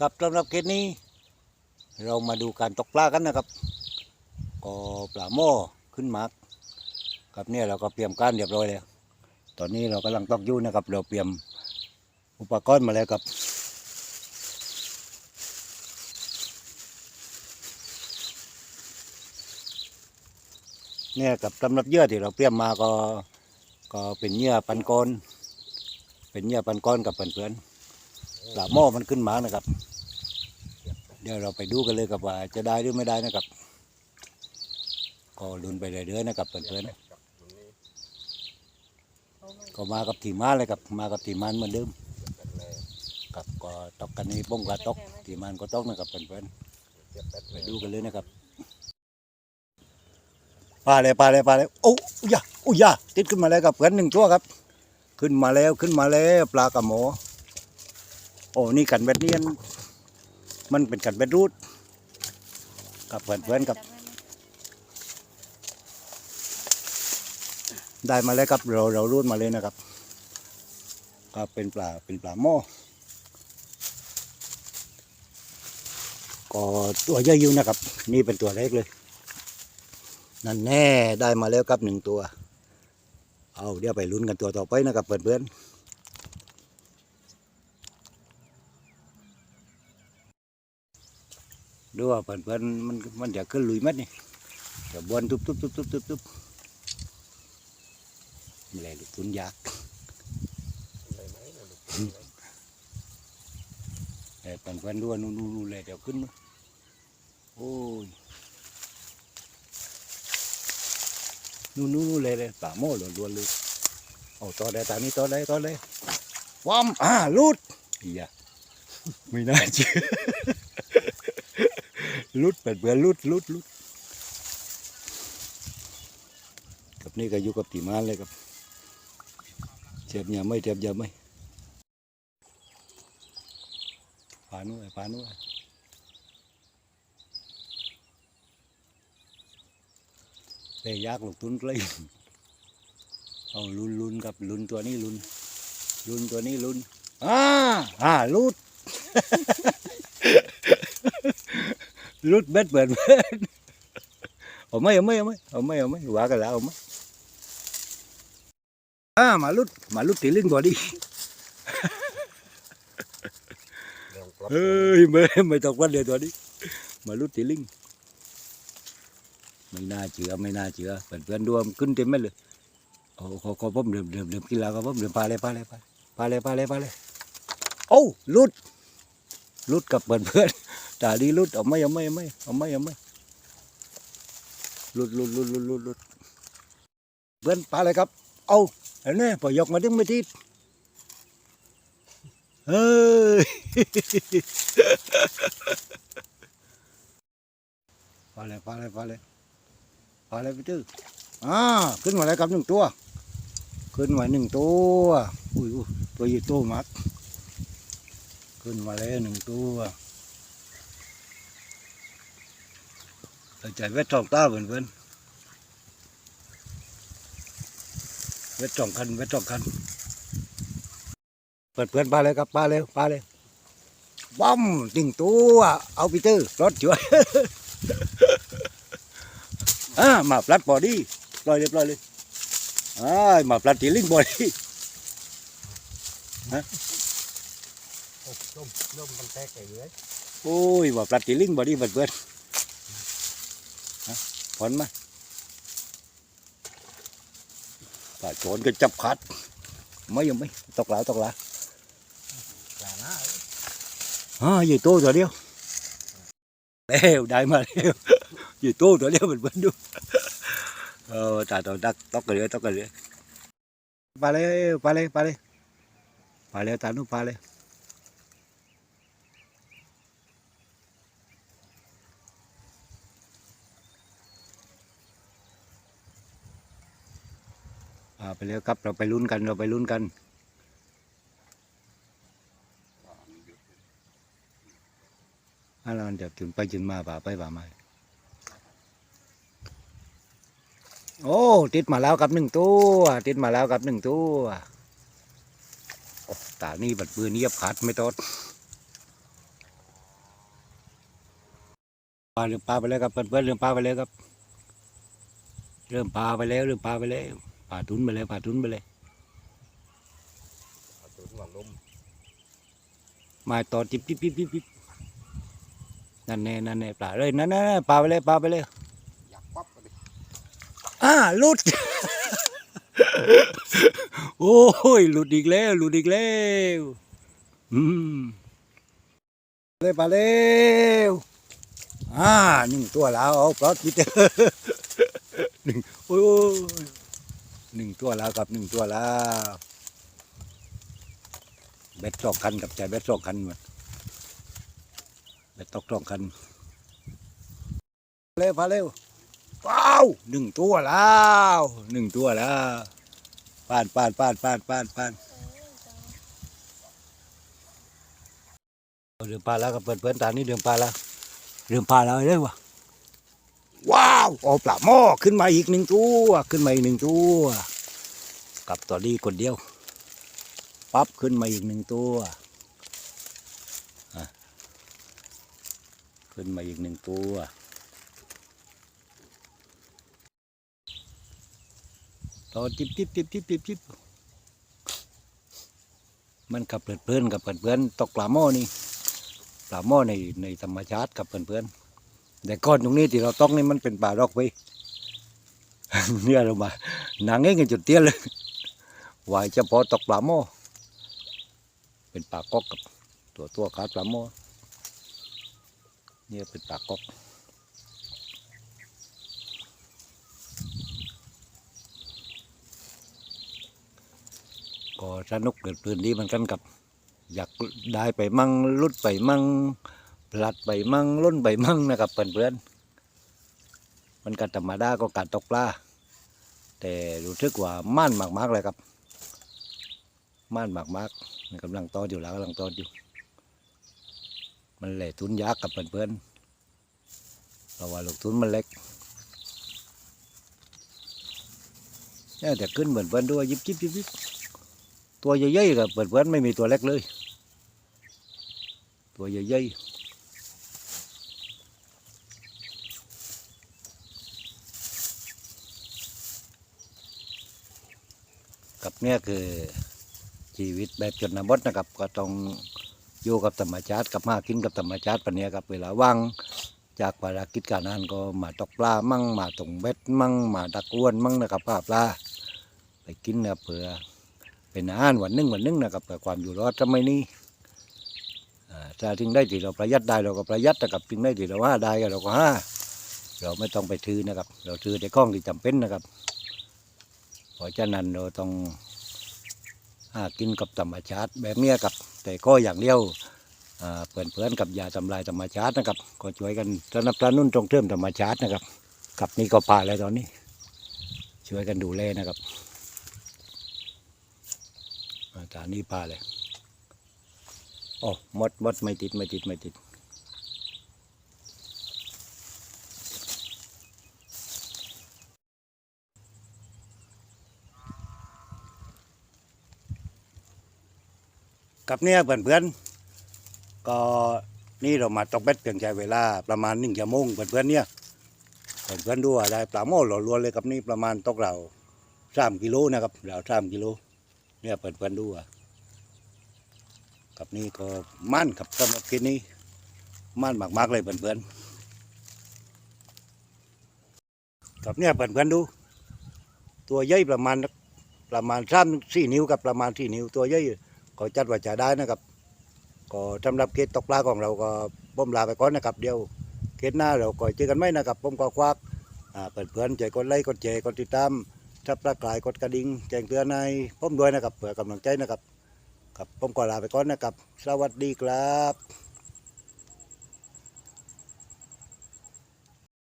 กับสำหรับเคสนี้ เรามาดูการตกปลากันนะครับก็ปลาหม้อขึ้นมากกับเนี่ยเราก็เตรียมการเรียบร้อยแล้วตอนนี้เรากำลังตอกยู่นะครับ เราเตรียมอุปกรณ์มาแล้วครับเนี่ยกับสำหรับเยื่อที่เราเตรียมมาก็ก็เป็นเยื่อปันกอนเป็นเยื่อปันกอนกับเพื่อนๆปลาหม้อมันขึ้นมานะครับ เดี๋ยวเราไปดูกันเลยครับว่าจะได้หรือไม่ได้นะครับ ก็ลุ้นไปเรื่อยๆนะครับเพื่อนๆก็มากับทีมานเลยครับมากับทีมมานเหมือนเดิมครับก็ตกกันนี้ป้องก็ตกทีมมานก็ตกนะครับเพื่อนๆไปดูกันเลยนะครับปลาเลยปลาเลยปลาเลยโอ้ยาโอ้ยยาติดขึ้นมาแล้วครับเพื่อนหนึ่งตัวครับ ขึ้นมาแล้วขึ้นมาแล้วปลากระหมอโอ้นี่กันแบบนี้ มันเป็นกันเป็นรูดกับเพื่อนๆกับ ได้มาแล้วครับเราเรารูดมาเลยนะครับก็เป็นปลาเป็นปลาหม้อก็ตัวใหญ่อยู่นะครับ นี่เป็นตัวเล็กเลย นั่นแน่ได้มาแล้วครับหนึ่งตัว เอาเดี๋ยวไปลุ้นกันตัวต่อไปนะครับเพื่อนๆ ดูว่าเพื่อนๆมันมันจะขึ้นลุยมัดนี่จะบวนทุบทุบทุบทุบทุบทุบนี่แหละลูกทุนยากแต่เพื่อนๆดูว่านู่นนู่นนู่นเลยเดี๋ยวขึ้นโอ้ยนู่นนู่นเลยเลยป่าโม่หล้วนเลยเอาต่อได้ตานี้ต่อได้ต่อเลยว้ามอ่าลุดอียะไม่น่าเชื่อ ลุดเป็ดเบื่อลุดลุดลุดกับนี่ก็อยู่กับตีมานเลยครับเจ็บอย่าไม่เจ็บอย่าไม่ปานุ่ยปานุ่ยเลยยากลูกทุนเลยเอาลุนลุนกับลุนตัวนี้ลุนลุนตัวนี้ลุนอ่าอ่าลุด ลุดเบ็ดเปิดเบ็ดเอาไหม่เอาไหม่เอาไหม่เอาไหม่เอาไหม่ว่ากันแล้วเอาไหม่อ่ามาลุดมาลุดตีลิงบอดี้เฮ้ยไม่ไม่ต้องวันเดียวตัวนี้มาลุดตีลิงไม่น่าเชื่อไม่น่าเชื่อเพื่อนเพื่อนๆดูมันขึ้นเต็มไปเลยโอ้ขอขอผมเดิมเดิมเดิมกีฬาครับผมเดิมพาเลยพาเลยพาพาเลยพาเลยพาเลยโอ้ลุดลุดกับเพื่อนเพื่อนๆ ตาดีลุดเอาไม่เอาไม่เอาไม่เอาไม่เอาไม่ลุดลุดลุดลุดลุดลุดเพื่อนปลาอะไรครับ เอาเห็นไหมพอยกมาดึงไม่ติดเฮ้ยปลาอะไรปลาอะไรปลาอะไรปลาอะไรพี่ตื้ออ่าขึ้นมาแล้วครับหนึ่งตัว ขึ้นมาหนึ่งตัวอุ้ยอุ้ยตัวใหญ่โตมากขึ้นมาแล้วหนึ่งตัว เราใจเวทสองตาเพื่อนเพื่อนเวทสองคันเวทสองคัน เปิดเพื่อนปลาเลยครับปลาเร็วปลาเร็วบ้อมติ่งตัวเอาปีเตอร์รถช่วยอ่ามาปลัดบอดี้ปล่อยเลยปล่อยเลยอ่ามาปลัดตีลิงบอดี้ลมลมมันแตกไปเรื่อยโอ้ยมาปลัดตีลิงบอดี้เพื่อนเพื่อนฮะผลมาป่าโจรก็จับขัด ไม่ยังไม่ตกหลาตกหลาปลาหน้าอ่าใหญ่โตตัวเดียวเร็วได้มาเร็วใหญ่โตตัวเดียวเหมือนเพื่อนดูเออตาตัวดักตกกันเลยตกกันเลยไปเลยไปเลยไปเลยไปเลยตาหนุไปเลย อ่าไปเลยครับเราไปลุ้นกันเราไปลุ้นกันถ้าเราจะถึงไปจนมาป่าไปป่ามาโอ้ติดมาแล้วกับหนึ่งตัวติดมาแล้วกับหนึ่งตัวตานี่บัดปืนเนียบขาดไม่ตดปลาเริ่มปลาไปแล้วครับเพื่อนเริ่มปลาไปแล้วครับ เริ่มปลาไปแล้วเริ่มปลาไปแล้ว ปลาทุนไปแล้วปลาทุนไปเลยเอาตัวหวานลมมาต่อจิบจิบจิบจิบจิบนั่นแน่นั่นแน่ปลาเลยนั่นนั่นปลาไปเลยปลาไปเลยอยากปั๊บไปดิอ่าหลุด โอ้ยหลุดอีกแล้วหลุดอีกแล้วอืมเลยปลาเร็วอ่าหนึ่งตัวแล้วเอาปลอดพิเตอร์หนึ่งโอ้ย หนึ่งตัวแล้วครับหนึ่งตัวแล้วเบ็ดสองคันกับใจเบ็ดสองคันหมดเบ็ดตกสองคันเร็วพาเร็วว้าวหนึ่งตัวแล้วหนึ่งตัวแล้วปานปานปานปานปานปานเดือปลาแล้วก็เปิดเปิดตานี่เดือปลาแล้วเดือปลาแล้วเลยวะ ว้าวเอาปลาหม้อขึ้นมาอีกหนึ่งตัวขึ้นมาอีกหนึ่งตัวกับตัวนี้คนเดียวปั๊บขึ้นมาอีกหนึ่งตัวขึ้นมาอีกหนึ่งตัวต่อจิบจิบจิบจิบจิบจิบมันกับเพื่อนเพื่อนกับเพื่อนเพื่อนตกปลาหม้อนี่ปลาหม้อในในธรรมชาติกับเพื่อนเพื่อน แต่ก้อนตรงนี้ที่เราต้องนี่มันเป็นปลารอกไปเนี่ยเรามาหนังเงกันจุดเตี้ยเลยวายเฉพาะตกปลาหม้อเป็นปลากอกกับตัวตัวขาปลาหม้อเนี่ยเป็นปลากอกก็สนุกเกิดพื้นที่มันกันกับ อยากได้ไปมั่งลุดไปมั่ง ลัดไปมั่งล้นไปมั่งนะครับเพื่อนๆมันก็ธรรมดาก็การตกปลาแต่รู้สึกว่าม่านมากๆเลยครับม่านมากๆมันกำลังตอดอยู่แล้วกำลังตอดอยู่ มันแหล่ทุนยากกับเพื่อนๆเพราะว่าลูกทุนมันเล็กเนี่ยแต่ขึ้นเหมือนเพื่อนด้วยยิบยิบยิบยิบตัวใหญ่ๆกับเปิดเพื่อนไม่มีตัวเล็กเลย ตัวใหญ่ๆ กับเนี่ยคือชีวิตแบบชนบทนะครับ ก็ต้องอยู่กับธรรมชาติกับมากินกับธรรมชาติปะเนี้ยครับเวลาว่างจากภารกิจการงานก็มาตกปลามั่งมาตงเบ็ดมั่งมาดักอ้วนมั่งนะครับปลาปลาไปกินนะเผื่อเป็นอาหารวันนึ่งวันนึ่งนะครับเพื่อความอยู่รอดสมัยนี้อ่ถ้าทิ้งได้ที่เราประหยัดได้เราก็ประหยัดนะครับทิ้งได้ที่เราห้าได้เราก็ห้าเราไม่ต้องไปถือนะครับ เราถือแต่ข้องที่จำเป็นนะครับ เพราะฉะนั้นเราต้องหากินกับธรรมชาติแบบเนี้ยครับ แต่ก็อย่างเดียวเพื่อนเพื่อนๆกับยาทำลายธรรมชาตินะครับ ก็ช่วยกันสนับสนุนตรงเทิมธรรมชาตินะครับ กับนี่ก็ป่าแล้วตอนนี้ ช่วยกันดูแลนะครับอาจารย์นี่ปลาเลยโอ้หมดหมดไม่ติดไม่ติดไม่ติด กับเนี่ยเพื่อนเพื่อนๆก็นี่เรามาตกเบ็ดเพียงใช้เวลาประมาณหนึ่งชั่วโมงเพื่อนเพื่อนๆเนี่ยเพื่อนเพื่อนๆดูว่าได้ปลาหม้อหล่อล้วนเลยกับนี่ประมาณตกเราสามกิโลนะครับเราสามกิโลเนี่ยเปิดเปิดดูอะกับนี่ก็มั่นกับสำหรับคลิปนี้มั่นมากๆเลยเพื่อนๆกับเนี่ยเปิดเพื่อนดู ตัวใหญ่ประมาณประมาณสามสี่นิ้วกับประมาณสี่นิ้วตัวใหญ่ ก็จัดว่าจะได้นะครับ ก็สำหรับเกตตกปลาของเราก็บ่มลาไปก่อนนะครับเดี๋ยวเกตหน้าเราก็เจอกันไหมนะครับผมก็ควักอ่าเปิดเพื่อนใจกดไลค์กดแชร์กดติดตามทับตะกายกดกระดิ่งแจ้งเตือนในผมด้วยนะครับเผื่อกำลังใจนะครับกับผมก็ลาไปก่อนนะครับ สวัสดีครับ